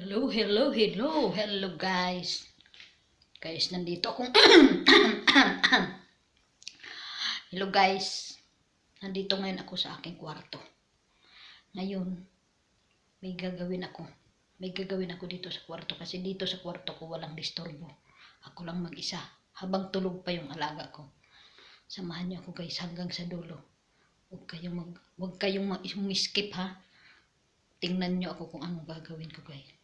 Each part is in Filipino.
Hello, hello, hello, hello guys. Guys, nandito akong Hello guys. Nandito ngayon ako sa aking kwarto. Ngayon, may gagawin ako. May gagawin ako dito sa kwarto kasi dito sa kwarto ko walang disturbo. Ako lang mag-isa habang tulog pa yung alaga ko. Samahan niyo ako guys hanggang sa dulo. Huwag kayong mag huwag kayong mag-skip ha. Tingnan niyo ako kung anong gagawin ko guys.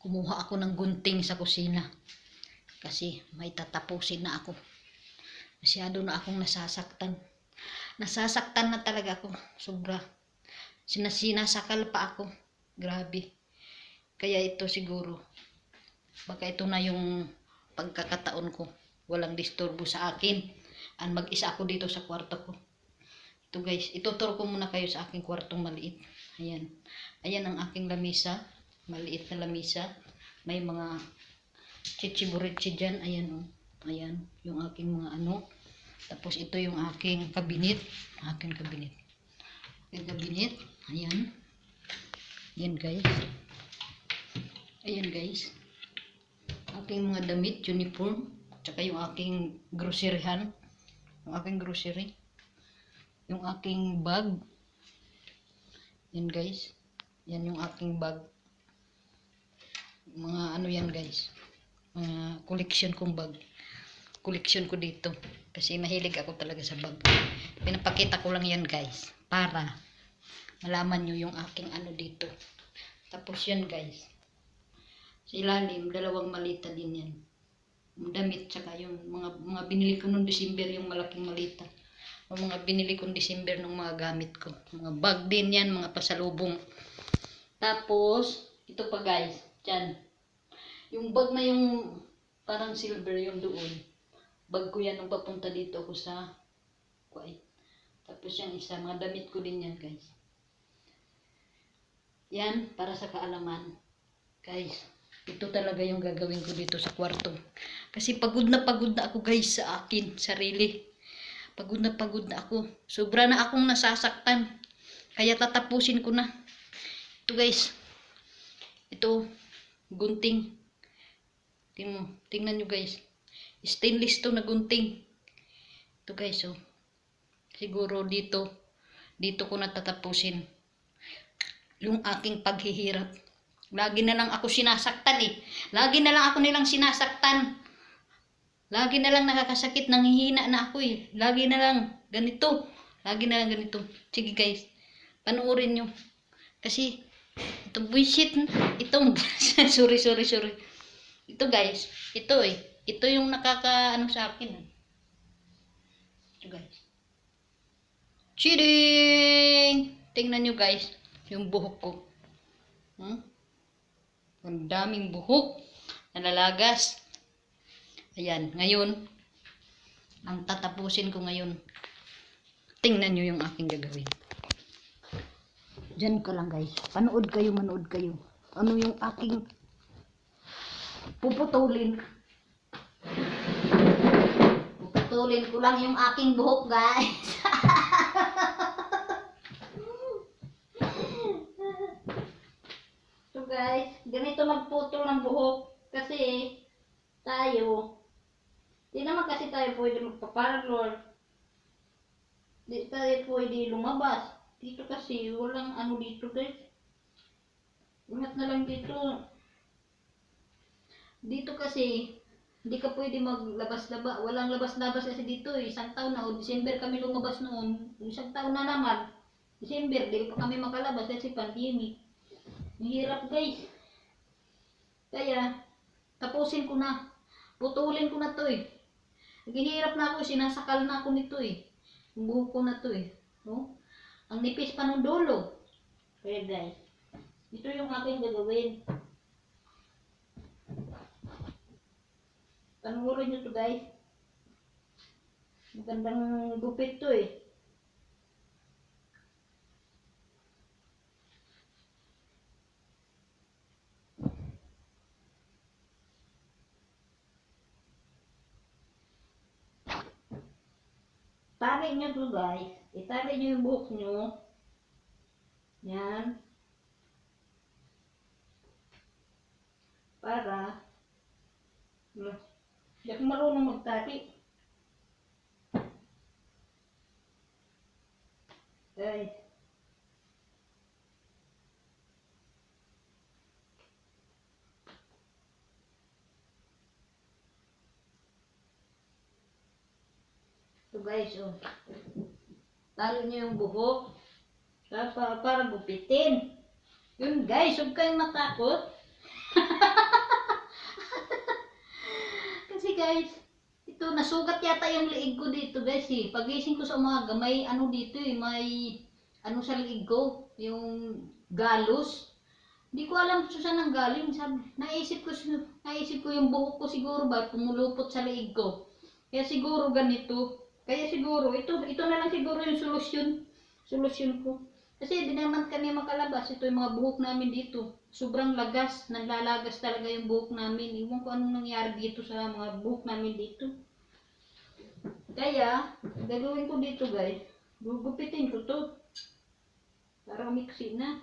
Kumuha ako ng gunting sa kusina. Kasi may tatapusin na ako. Masyado na akong nasasaktan. Nasasaktan na talaga ako. Sobra. Sinasinasakal pa ako. Grabe. Kaya ito siguro. Baka ito na yung pagkakataon ko. Walang disturbo sa akin. Ang mag-isa ako dito sa kwarto ko. Ito guys, ituturo ko muna kayo sa aking kwartong maliit. Ayan. Ayan ang aking lamisa. Maliit na lamisa. May mga chichiburitsi dyan. Ayan o. Oh. Ayan. Yung aking mga ano. Tapos ito yung aking kabinet. Aking kabinet. Aking kabinet. Ayan. Ayan guys. Ayan guys. Aking mga damit, uniform. Tsaka yung aking groceryhan. Yung aking grocery. Yung aking bag. Yan guys. Yan yung aking bag. Ano yan guys. Mga collection kong bag. Collection ko dito. Kasi mahilig ako talaga sa bag. Pinapakita ko lang yan guys. Para malaman nyo yung aking ano dito. Tapos yan guys. Sa ilalim, dalawang malita din yan. Damit tsaka yung mga, mga binili ko noong December yung malaking malita. O mga binili kong December ng mga gamit ko. Mga bag din yan, mga pasalubong. Tapos, ito pa guys, dyan. Yung bag na yung parang silver yung doon. Bag ko yan nung papunta dito ako sa Kuwait. Tapos yung isa, mga damit ko din yan guys. Yan, para sa kaalaman. Guys, ito talaga yung gagawin ko dito sa kwarto. Kasi pagod na pagod na ako guys sa akin, sarili. Pagod na pagod na ako. Sobra na akong nasasaktan. Kaya tatapusin ko na. Ito guys. Ito. Gunting. Tingnan, tingnan nyo guys. Stainless to na gunting. Ito guys oh. Siguro dito. Dito ko natatapusin. Yung aking paghihirap. Lagi na lang ako sinasaktan eh. Lagi na lang ako nilang sinasaktan. Lagi na lang nakakasakit, nanghihina na ako eh. Lagi na lang ganito. Lagi na lang ganito. Sige guys, panoorin nyo. Kasi, itong bullshit, itong, sorry, sorry, sorry. Ito guys, ito eh. Ito yung nakaka, ano sa akin. eh. Ito guys. Cheating! Tingnan nyo guys, yung buhok ko. Hmm? Ang daming buhok. Nalalagas. Ayan, ngayon, ang tatapusin ko ngayon, tingnan nyo yung aking gagawin. Diyan ka lang guys. Panood kayo, manood kayo. Ano yung aking puputulin. Puputulin ko lang yung aking buhok guys. so guys, ganito magputol ng buhok kasi tayo Di naman kasi tayo pwede magpa-parlor. Di tayo pwede lumabas. Dito kasi, walang ano dito guys. Lahat na lang dito. Dito kasi, hindi ka pwede maglabas-labas. Walang labas-labas kasi dito eh. Isang taon na, o December kami lumabas noon. Isang taon na naman. December, di pa kami makalabas kasi pandemic. Mahirap guys. Kaya, tapusin ko na. Putulin ko na to eh. Naghihirap na ako, sinasakal na ako nito eh. Yung buhok ko na to eh. No? Ang nipis pa ng dulo. Kaya guys, ito yung aking gagawin. Panuorin nyo to guys. Magandang gupit to eh. Tali nyo to guys. Itali nyo yung buhok nyo. Yan. para Wala. Hindi ako marunong magtali. Ay. So guys, oh. Talo niyo yung buhok. Para, para gupitin. Yun guys, huwag kayong matakot. Kasi guys, ito, nasugat yata yung liig ko dito guys eh. Pagising ko sa umaga, may ano dito eh, may ano sa liig ko, yung galos. Hindi ko alam kung saan ang galing. Sabi, naisip ko, naisip ko yung buhok ko siguro ba, pumulupot sa liig ko. Kaya siguro ganito. Kaya siguro, ito, ito na lang siguro yung solusyon. Solusyon ko. Kasi di naman kami makalabas. Ito yung mga buhok namin dito. Sobrang lagas. Nalalagas talaga yung buhok namin. Iwan ko anong nangyari dito sa mga buhok namin dito. Kaya, gagawin ko dito guys. Gugupitin ko to. Para mixi na.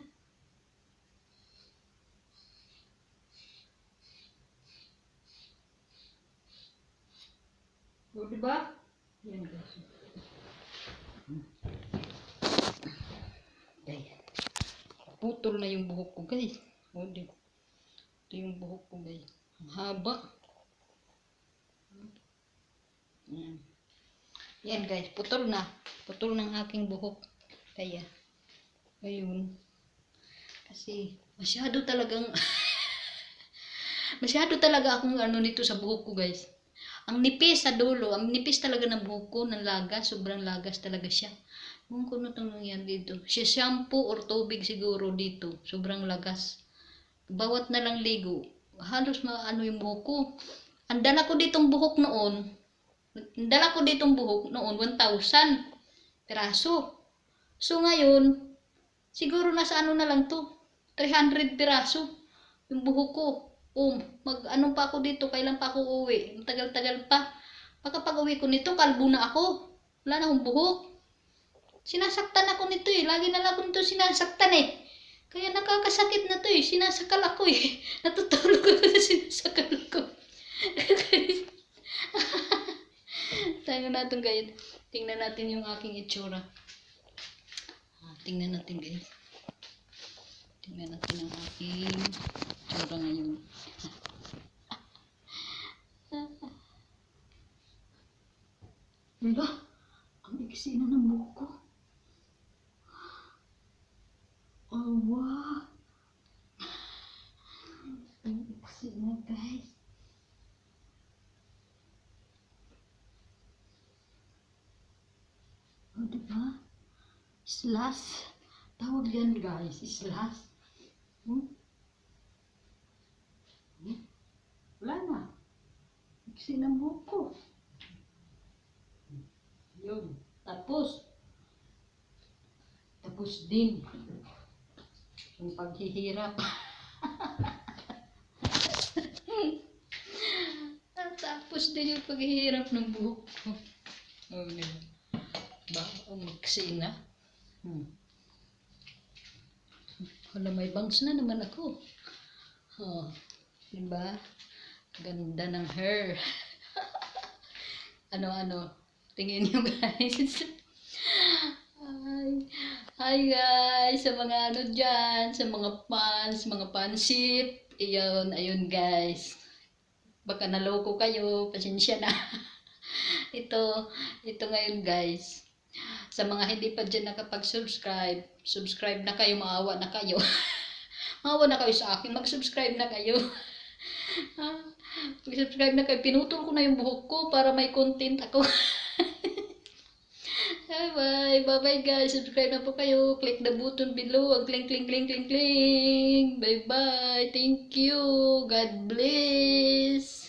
O, diba? Yan guys. Putol na yung buhok ko, guys. O, di. Ito yung buhok ko, guys. Ang haba. Yan. Yan, guys. Putol na. Putol ng aking buhok. Kaya, ayun. Kasi, masyado talagang, masyado talaga akong ano nito sa buhok ko, guys. Ang nipis sa dulo, ang nipis talaga ng buhok ko, ng lagas, sobrang lagas talaga siya. Kung kuno itong nangyari dito. Siya shampoo or tubig siguro dito. Sobrang lagas. Bawat na lang ligo. Halos maano yung buhok ko. Ang dala ko ditong buhok noon. Ang dala ko ditong buhok noon, 1,000 piraso. So ngayon, siguro nasa ano na lang to. 300 piraso. Yung buhok ko. Um, mag ano pa ako dito, kailan pa ako uwi? Matagal-tagal pa. Baka pag uwi ko nito, kalbo na ako. Wala na akong buhok. Sinasaktan ako nito eh. Lagi na lang ako nito sinasaktan eh. Kaya nakakasakit na to eh. Sinasakal ako eh. Natutulog ako na sinasakal ako. Tingnan natin guys. Tingnan natin yung aking itsura. Ah, tingnan natin guys. Tingnan natin ang aking itsura ngayon. Wala. Ang iksi na ng buhok ko. Oh, wow. Ang iksi na, guys. Oh, diba? Slash. Tawag yan, guys. Slash. Hmm? Hmm? Wala na. Iksi ng buhok ko. Yun. Tapos, tapos din, yung paghihirap. tapos din yung paghihirap ng buhok ko. Oh, diba? Ba, umiksi na. Hmm. Hala, may bangs na naman ako. Oh, diba? Ganda ng hair. Ano-ano. Tingin nyo guys. Hi. Hi guys. Sa mga ano dyan. Sa mga fans. Mga pansit. Iyon. Ayun guys. Baka naloko kayo. Pasensya na. ito. Ito ngayon guys. Sa mga hindi pa dyan nakapag-subscribe. Subscribe na kayo. Maawa na kayo. maawa na kayo sa akin. Mag-subscribe na kayo. Ah, Mag-subscribe na kayo. Pinutol ko na yung buhok ko para may content ako. Bye-bye. Bye-bye guys. Subscribe na po kayo. Click the button below. Ang cling, cling, cling, cling, cling. Bye-bye. Thank you. God bless.